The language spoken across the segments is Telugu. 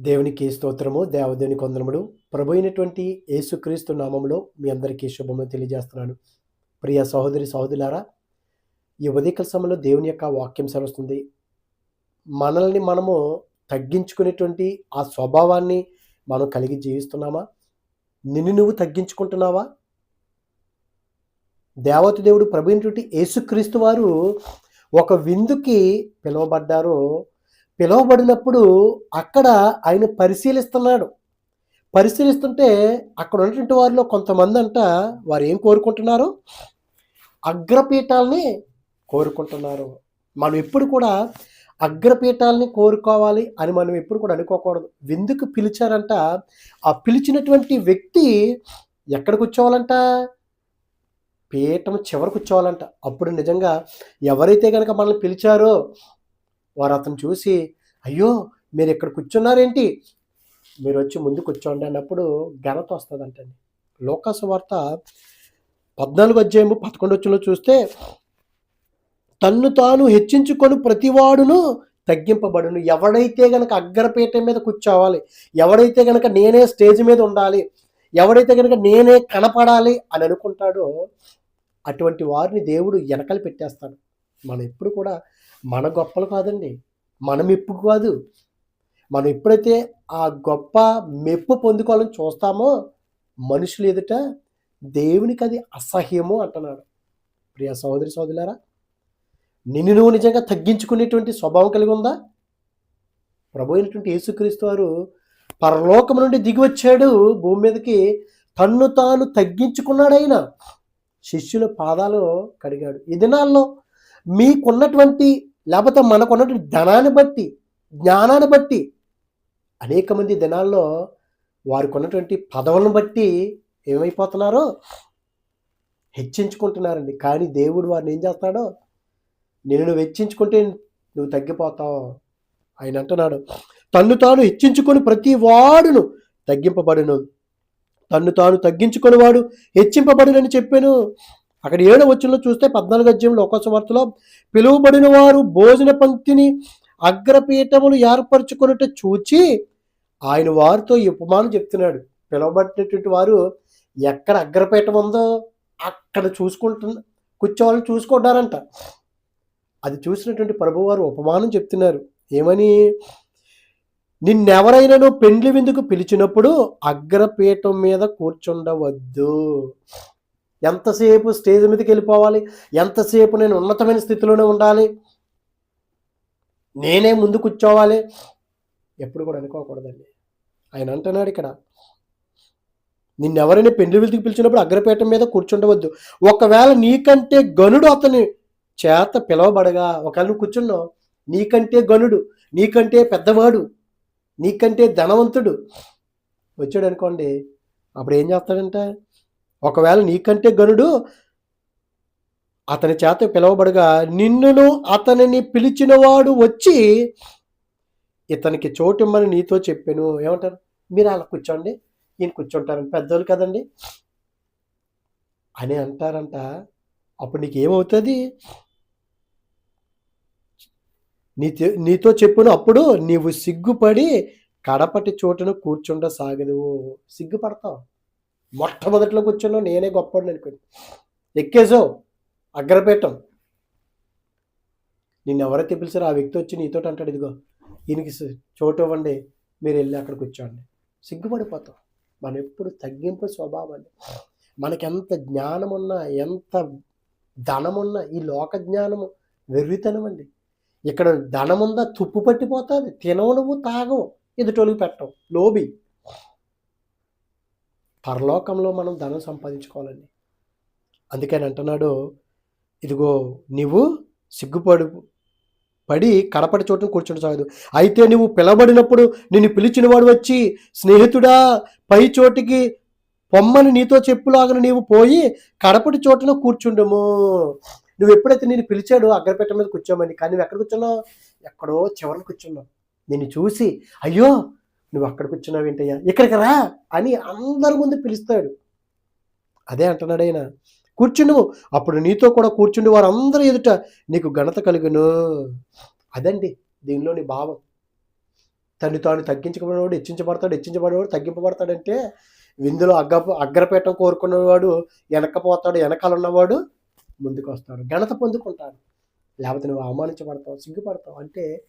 దేవునికి స్తోత్రము దేవదేవుని కొందరముడు ప్రభు అయినటువంటి యేసుక్రీస్తు నామంలో మీ అందరికీ శుభములు తెలియజేస్తున్నాను. ప్రియ సహోదరి సహోదరులారా ఈ ఉదయకల సమయంలో దేవుని యొక్క వాక్యం సరుస్తుంది మనల్ని మనము తగ్గించుకునేటువంటి ఆ స్వభావాన్ని మనం కలిగి జీవిస్తున్నామా? నిన్ను నువ్వు తగ్గించుకుంటున్నావా? దేవత దేవుడు ప్రభు అయినటువంటి యేసుక్రీస్తు వారు ఒక విందుకి పిలువబడ్డారు. పిలువబడినప్పుడు అక్కడ ఆయన పరిశీలిస్తున్నాడు. పరిశీలిస్తుంటే అక్కడ ఉన్నటువంటి వారిలో కొంతమంది అంట వారు ఏం కోరుకుంటున్నారు? అగ్రపీఠాలని కోరుకుంటున్నారు. మనం ఎప్పుడు కూడా అగ్రపీఠాలని కోరుకోవాలి అని మనం ఎప్పుడు కూడా అనుకోకూడదు. విందుకు పిలిచారంట. ఆ పిలిచినటువంటి వ్యక్తి ఎక్కడ కూర్చోవాలంట? పీఠం చివరి కూర్చోవాలంట. అప్పుడు నిజంగా ఎవరైతే కనుక మనల్ని పిలిచారో వారు అతను చూసి అయ్యో మీరు ఇక్కడ కూర్చున్నారేంటి? మీరు వచ్చి ముందు కూర్చోండి అన్నప్పుడు ఘనత వస్తుందంటండి. లోకాసు వార్త పద్నాలుగు అధ్యాయము పదకొండు వచ్చిన చూస్తే తన్ను తాను హెచ్చించుకొని ప్రతివాడును తగ్గింపబడును. ఎవడైతే గనక అగ్రపీఠం మీద కూర్చోవాలి ఎవడైతే గనక నేనే స్టేజ్ మీద ఉండాలి ఎవడైతే గనక నేనే కనపడాలి అని అనుకుంటాడో అటువంటి వారిని దేవుడు వెనకలు పెట్టేస్తాడు. మనం ఎప్పుడు కూడా మన గొప్పలు కాదండి. మన మెప్పు కాదు. మనం ఎప్పుడైతే ఆ గొప్ప మెప్పు పొందుకోవాలని చూస్తామో మనుషులు ఎదుట దేవునికి అది అసహ్యము అంటున్నాడు ప్రియ సహోదరి సోదరులారా నిన్ను నువ్వు నిజంగా తగ్గించుకునేటువంటి స్వభావం కలిగి ఉందా? ప్రభు అయినటువంటి యేసుక్రీస్తు వారు పరలోకం నుండి దిగి వచ్చాడు. భూమి మీదకి తన్ను తాను తగ్గించుకున్నాడు ఆయన. శిష్యుల పాదాలు కడిగాడు. ఈ దినాల్లో మీకున్నటువంటి లేకపోతే మనకున్నటువంటి ధనాన్ని బట్టి జ్ఞానాన్ని బట్టి అనేక మంది దినాల్లో వారికి ఉన్నటువంటి పదవులను బట్టి ఏమైపోతున్నారో హెచ్చించుకుంటున్నారండి. కానీ దేవుడు వారిని ఏం చేస్తాడో నేను నువ్వు హెచ్చించుకుంటే నువ్వు తగ్గిపోతావు ఆయన అంటున్నాడు. తన్ను తాను హెచ్చించుకొని ప్రతి వాడును తగ్గింపబడును. తన్ను తాను తగ్గించుకొని వాడు హెచ్చింపబడునని చెప్పాను. అక్కడ ఏడు వచ్చంలో చూస్తే పద్నాలుగు అధ్యయంలో ఒక వార్తలో పిలువబడిన వారు భోజన పంక్తిని అగ్రపీఠములు ఏర్పరచుకున్నట్టు చూచి ఆయన వారితో ఈ ఉపమానం చెప్తున్నాడు. పిలువబడినటువంటి వారు ఎక్కడ అగ్రపీఠం ఉందో అక్కడ చూసుకుంటున్న కూర్చోవాలని చూసుకుంటారంట అది చూసినటువంటి ప్రభువారు ఉపమానం చెప్తున్నారు. ఏమని? నిన్నెవరైనాను పెండ్లి విందుకు పిలిచినప్పుడు అగ్రపీఠం మీద కూర్చుండవద్దు. ఎంతసేపు స్టేజ్ మీదకి వెళ్ళిపోవాలి ఎంతసేపు నేను ఉన్నతమైన స్థితిలోనే ఉండాలి? నేనే ముందు కూర్చోవాలి ఎప్పుడు కూడా అనుకోకూడదండి. ఆయన అంటున్నాడు ఇక్కడ నిన్నెవరైనా పెండ్లి పిలిచినప్పుడు అగ్రపీఠం మీద కూర్చుండవద్దు. ఒకవేళ నీకంటే గనుడు అతని చేత పిలవబడగా ఒకవేళ నువ్వు కూర్చున్నావు నీకంటే గనుడు నీకంటే పెద్దవాడు నీకంటే ధనవంతుడు వచ్చాడు అనుకోండి అప్పుడు ఏం చేస్తాడంటే? ఒకవేళ నీకంటే గనుడు అతని చేత పిలవబడగా నిన్నును అతనిని పిలిచినవాడు వచ్చి ఇతనికి చోటిమ్మని నీతో చెప్పాను. ఏమంటారు? మీరు అలా కూర్చోండి. ఈయన కూర్చుంటారని పెద్దోళ్ళు కదండి. అని అంటారంట. అప్పుడు నీకు ఏమవుతుంది నీతో నీతో చెప్పును అప్పుడు నీవు సిగ్గుపడి కడపటి చోటును కూర్చుండ సాగదు సిగ్గుపడతావు. మొట్టమొదట్లో కూర్చున్నావు నేనే గొప్పవాడిని అనుకోండి. ఎక్కేసావు అగ్రపీఠం. నిన్ను ఎవరైతే పిలిచారో ఆ వ్యక్తి వచ్చి నీతో అంటాడు ఇదిగో ఈయనకి చోటు ఇవ్వండి మీరు వెళ్ళి అక్కడ కూర్చోండి సిగ్గుపడిపోతాం. మనం ఎప్పుడు తగ్గింపు స్వభావం అండి. జ్ఞానం ఉన్నా ఎంత ధనం ఉన్నా ఈ లోక జ్ఞానము వెర్రితనం అండి. ఇక్కడ ధనం ఉందా తుప్పు పట్టిపోతుంది. తినవు నువ్వు తాగవు. ఎదుటోళ్ళకి పెట్టవు. లోబి. పరలోకంలో మనం ధనం సంపాదించుకోవాలండి. అందుకని అంటున్నాడు ఇదిగో నీవు సిగ్గుపడు పడి కడపటి చోటును కూర్చుంట సాగదు. అయితే నువ్వు పిలబడినప్పుడు నిన్ను పిలిచిన వాడు వచ్చి స్నేహితుడా పై చోటికి పొమ్మని నీతో చెప్పులాగన నీవు పోయి కడపటి చోటున కూర్చుండము. నువ్వు ఎప్పుడైతే నేను పిలిచాడో అగ్రపేట మీద కూర్చోమని కానీ నువ్వు ఎక్కడ కూర్చున్నావు? ఎక్కడో చివరిని కూర్చున్నావు. నిన్ను చూసి అయ్యో నువ్వు అక్కడ కూర్చున్నావు ఏంటయ్యా? ఇక్కడికి రా అని అందరి ముందు పిలుస్తాడు. అదే అంటున్నాడు ఆయన. కూర్చుండు. అప్పుడు నీతో కూడా కూర్చుండి. వారందరూ ఎదుట నీకు ఘనత కలుగును. అదండి దీనిలోని భావం. తను తాను తగ్గించబడినవాడు హెచ్చించబడతాడు హెచ్చించబడినవాడు తగ్గింపబడతాడంటే విందులో అగ్గ అగ్రపేటం కోరుకున్నవాడు వెనకపోతాడు వెనకాల ఉన్నవాడు ముందుకు వస్తాడు ఘనత పొందుకుంటాడు. లేకపోతే నువ్వు అవమానించబడతావు సిగ్గుపడతావు. అంటే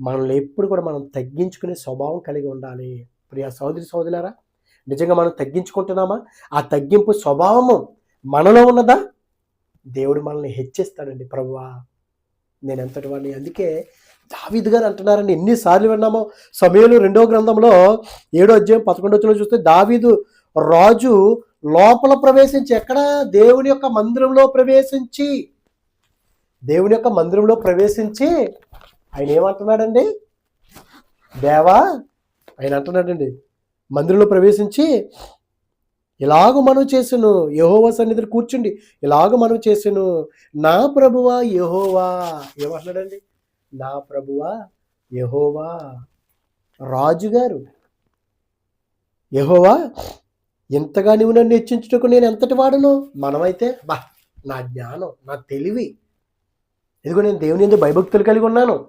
మనల్ని ఎప్పుడు కూడా మనం తగ్గించుకునే స్వభావం కలిగి ఉండాలి. ప్రియ సోదరి సోదరులారా నిజంగా మనం తగ్గించుకుంటున్నామా? ఆ తగ్గింపు స్వభావము మనలో ఉన్నదా? దేవుడు మనల్ని హెచ్చిస్తాడండి ప్రభువా. నేను ఎంతటి వాడిని? అందుకే దావీదు గారు అంటున్నారని ఎన్నిసార్లు విన్నామో? సమయంలో రెండో గ్రంథంలో ఏడో అధ్యాయం పదకొండో వచ్చిన చూస్తే దావీదు రాజు లోపల ప్రవేశించి ఎక్కడ? దేవుని యొక్క మందిరంలో ప్రవేశించి దేవుని యొక్క మందిరంలో ప్రవేశించి ఆయన ఏమంటున్నాడండి? దేవా ఆయన అంటున్నాడండి మందిరంలో ప్రవేశించి ఇలాగ మనం చేసాను యహోవా సన్నిధిని కూర్చుండి ఇలాగ మనం చేసాను నా ప్రభువా యహోవా. ఏమంటున్నాడండి? నా ప్రభువా యహోవా. రాజుగారు యహోవా ఎంతగా నువ్వు నన్ను హెచ్చించుటకు నేను ఎంతటి వాడను? మనమైతే బా నా జ్ఞానం నా తెలివి. ఇదిగో నేను దేవుని ఎందుకు భయభక్తులు కలిగి ఉన్నాను.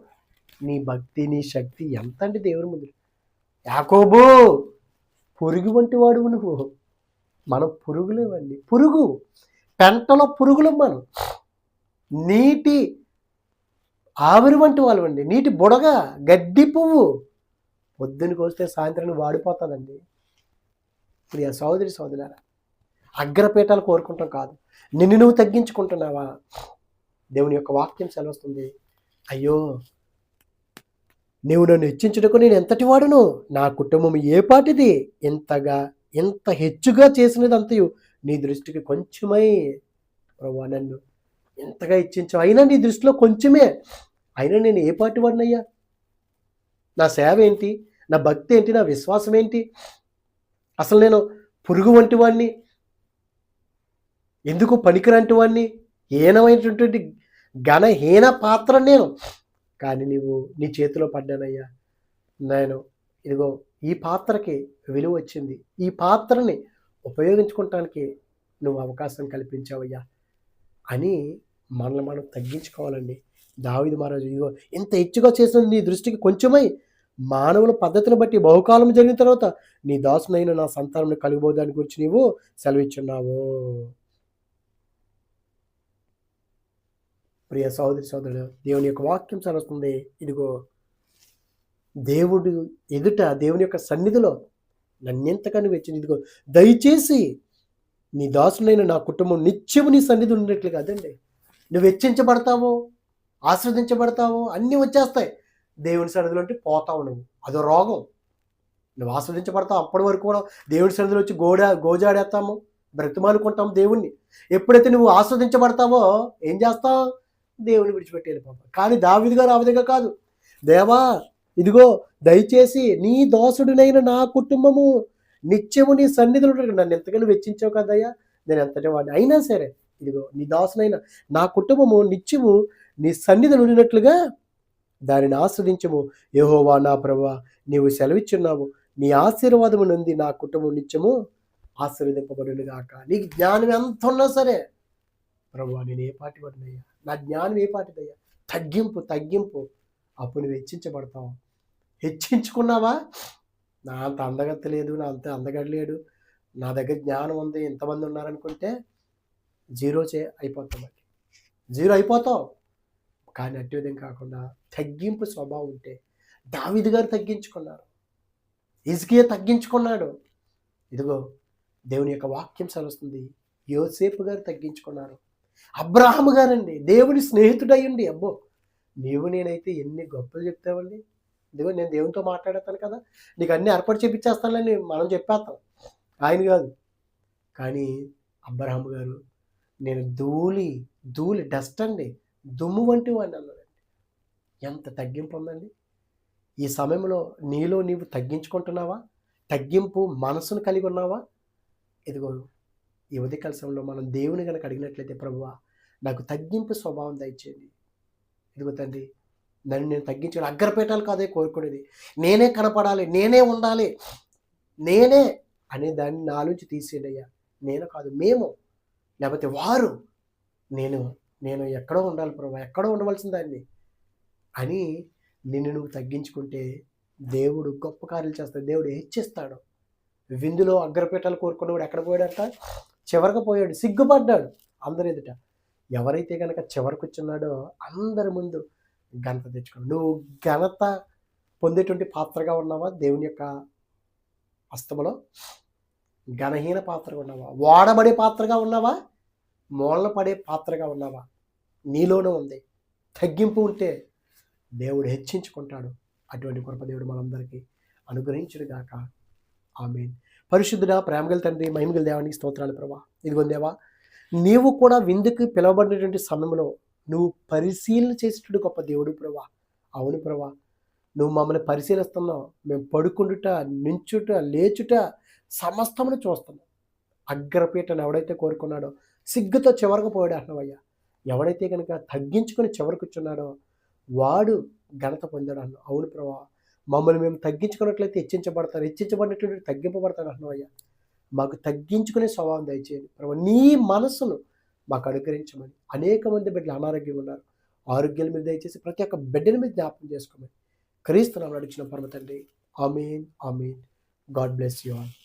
నీ భక్తి నీ శక్తి ఎంత అంటే దేవుని ముందు? యాకోబు పురుగు వంటి వాడు నువ్వు. మనం పురుగులేవండి పురుగు పెంటలో పురుగులు మనం. నీటి ఆవిరి వంటి వాళ్ళు అండి నీటి బుడగ గడ్డి పువ్వు. పొద్దునకి వస్తే సాయంత్రానికి వాడిపోతుందండి. ప్రియ సోదరి సోదరులారా అగ్రపీఠాలు కోరుకుంటాం కాదు. నిన్ను నువ్వు తగ్గించుకుంటున్నావా? దేవుని యొక్క వాక్యం సెలవుస్తుంది. అయ్యో నీవు నన్ను హెచ్చించుటకు నేను ఎంతటి వాడును? నా కుటుంబం ఏ పాటిది? ఎంతగా ఎంత హెచ్చుగా చేసినది అంతయు నీ దృష్టికి కొంచెమై ప్రభా నన్ను ఎంతగా ఇచ్చించావు అయినా నీ దృష్టిలో కొంచెమే. అయినా నేను ఏ పాటి వాడినయ్యా? నా సేవ ఏంటి? నా భక్తి ఏంటి? నా విశ్వాసం ఏంటి? అసలు నేను పురుగు వంటి వాడిని ఎందుకు పనికిరంటి వాడిని హీనమైనటువంటి ఘనహీన పాత్ర నేను కానీ నీవు నీ చేతిలో పడ్డానయ్యా. నేను ఇదిగో ఈ పాత్రకి విలువ వచ్చింది. ఈ పాత్రని ఉపయోగించుకోవటానికి నువ్వు అవకాశం కల్పించావయ్యా అని మనల్ని మనం తగ్గించుకోవాలండి. దావిది మహారాజు ఇదిగో ఇంత హెచ్చుగా చేసిన నీ దృష్టికి కొంచెమై మానవుల పద్ధతిని బట్టి బహుకాలం జరిగిన తర్వాత నీ దాసునైన నా సంతానం కలిగిపోదాని గురించి నీవు సెలవిచ్చున్నావు. ప్రియ సోదరి సోదరుడు దేవుని యొక్క వాక్యం చదువుతుంది. ఇదిగో దేవుడు ఎదుట దేవుని యొక్క సన్నిధిలో నన్నెంతగానో వెచ్చింది. ఇదిగో దయచేసి నీ దాసునైన నా కుటుంబం నిత్యము నీ సన్నిధి ఉన్నట్లు కాదండి నువ్వు హెచ్చించబడతావో ఆస్వాదించబడతావో అన్నీ వచ్చేస్తాయి. దేవుని సన్నిధిలో అంటే పోతావు నువ్వు అదో రోగం. నువ్వు ఆస్వాదించబడతావు అప్పటి వరకు కూడా దేవుని సన్నిధిలో వచ్చి గోడ గోజాడేస్తాము బ్రతిమాలుకుంటాం దేవుణ్ణి. ఎప్పుడైతే నువ్వు ఆస్వాదించబడతావో ఏం చేస్తావు? దేవుని విడిచిపెట్టి వెళ్ళిపోతాం కానీ దావిది గారు ఆ విధంగా కాదు. దేవా ఇదిగో దయచేసి నీ దోసుడునైన నా కుటుంబము నిత్యము నీ సన్నిధులు నన్ను ఎంతగానో వెచ్చించావు కదయ్యా. నేను ఎంతటి వాడిని అయినా సరే ఇదిగో నీ దాసునైన నా కుటుంబము నిత్యము నీ సన్నిధులు ఉన్నట్లుగా దానిని ఆస్వాదించము. ఏహోవా నా ప్రభా నీవు సెలవిచ్చున్నావు. నీ ఆశీర్వాదము నుండి నా కుటుంబం నిత్యము ఆశీర్వదింపబడును గాక నీకు జ్ఞానం ఎంత ఉన్నా సరే ప్రభు నేను ఏ పాటి పడినయ్యా నా జ్ఞానం ఏ పాటిదయ్యా? తగ్గింపు తగ్గింపు. అప్పుడు నువ్వు హెచ్చించబడతావు. హెచ్చించుకున్నావా? నా అంత అందగత్త లేదు నా అంత అందగడలేడు నా దగ్గర జ్ఞానం ఉంది ఎంతమంది ఉన్నారనుకుంటే జీరో చే అయిపోతాం జీరో అయిపోతావు. కానీ అట్టి విధం కాకుండా తగ్గింపు స్వభావం ఉంటే దావిది గారు తగ్గించుకున్నారు. ఇజ్కియా తగ్గించుకున్నాడు. ఇదిగో దేవుని యొక్క వాక్యం సెలవుస్తుంది. యోసేపు గారు తగ్గించుకున్నారు. అబ్రాహం గారండి దేవుని స్నేహితుడయ్యండి అబ్బో. నీవు నేనైతే ఎన్ని గొప్పలు చెప్తావండి? ఇదిగో నేను దేవునితో మాట్లాడతాను కదా. నీకు అన్ని ఏర్పాటు చేపించేస్తానని మనం చెప్పేస్తాం. ఆయన కాదు. కానీ అబ్రహాం గారు నేను ధూళి ధూళి డస్ట్ అండి దుమ్ము వంటి వాడిని అన్నాడండి. ఎంత తగ్గింపు ఉందండి? ఈ సమయంలో నీలో నీవు తగ్గించుకుంటున్నావా? తగ్గింపు మనసును కలిగి ఉన్నావా? ఇదిగో ఈ ఉదయకాల సమయంలో మనం దేవుని కనుక అడిగినట్లయితే ప్రభువ నాకు తగ్గింపు స్వభావం దయచేయండి. ఇదిగో తండ్రి నన్ను నేను తగ్గించాలి అగ్రపేటాలు కాదే కోరుకునేది. నేనే కనపడాలి నేనే ఉండాలి నేనే అనే దాన్ని నాలోంచి తీసేయండి నేను కాదు మేము. లేకపోతే వారు నేను నేను ఎక్కడో ఉండాలి ప్రభు ఎక్కడో ఉండవలసిన దాన్ని అని నిన్ను నువ్వు తగ్గించుకుంటే దేవుడు గొప్ప కార్యాలు చేస్తాడు దేవుడు హెచ్చిస్తాడు. విందులో అగ్రపీఠాలు కోరుకున్నవాడు ఎక్కడ పోయాడట? చివరికి పోయాడు సిగ్గుపడ్డాడు అందరి ఎదుట. ఎవరైతే కనుక చివరికి వచ్చున్నాడో అందరి ముందు ఘనత తెచ్చుకున్నాడు. నువ్వు ఘనత పొందేటువంటి పాత్రగా ఉన్నావా? దేవుని యొక్క హస్తములో ఘనహీన పాత్రగా ఉన్నావా? వాడబడే పాత్రగా ఉన్నావా? మూలన పడే పాత్రగా ఉన్నావా? నీలోనే ఉంది. తగ్గింపు ఉంటే దేవుడు హెచ్చించుకుంటాడు. అటువంటి కృప దేవుడు మనందరికీ అనుగ్రహించుడుగాక ఆమె పరిశుద్ధుడ ప్రేమగల తండ్రి మహిమగల దేవానికి స్తోత్రాలు ప్రభా. ఇదిగో దేవా నీవు కూడా విందుకు పిలవబడినటువంటి సమయంలో నువ్వు పరిశీలన చేసేటటువంటి గొప్ప దేవుడు ప్రభా. అవును ప్రభా నువ్వు మమ్మల్ని పరిశీలిస్తున్నావు. మేము పడుకుండుట నించుట లేచుట సమస్తమును చూస్తున్నాం. అగ్రపీటను ఎవడైతే కోరుకున్నాడో సిగ్గుతో చివరకు పోయాడు అన్నవయ్యా. ఎవడైతే కనుక తగ్గించుకొని చివరికి వచ్చున్నాడో వాడు ఘనత పొందాడు అన్న. అవును ప్రభా మమ్మల్ని మేము తగ్గించుకున్నట్లయితే హెచ్చించబడతారు. హెచ్చించబడినటువంటి తగ్గింపబడతాడు అన్నవయ్యా మాకు తగ్గించుకునే స్వభావం దయచేయండి. ప్రభా నీ మనసును మాకు అనుగ్రహించమని అనేక మంది బిడ్డలు అనారోగ్యం ఉన్నారు. ఆరోగ్యాల మీద దయచేసి ప్రతి ఒక్క బిడ్డల మీద జ్ఞాపకం చేసుకోమని క్రీస్తు నామమున అడిగిన పరమ తండ్రి. Amen amen. God bless you all.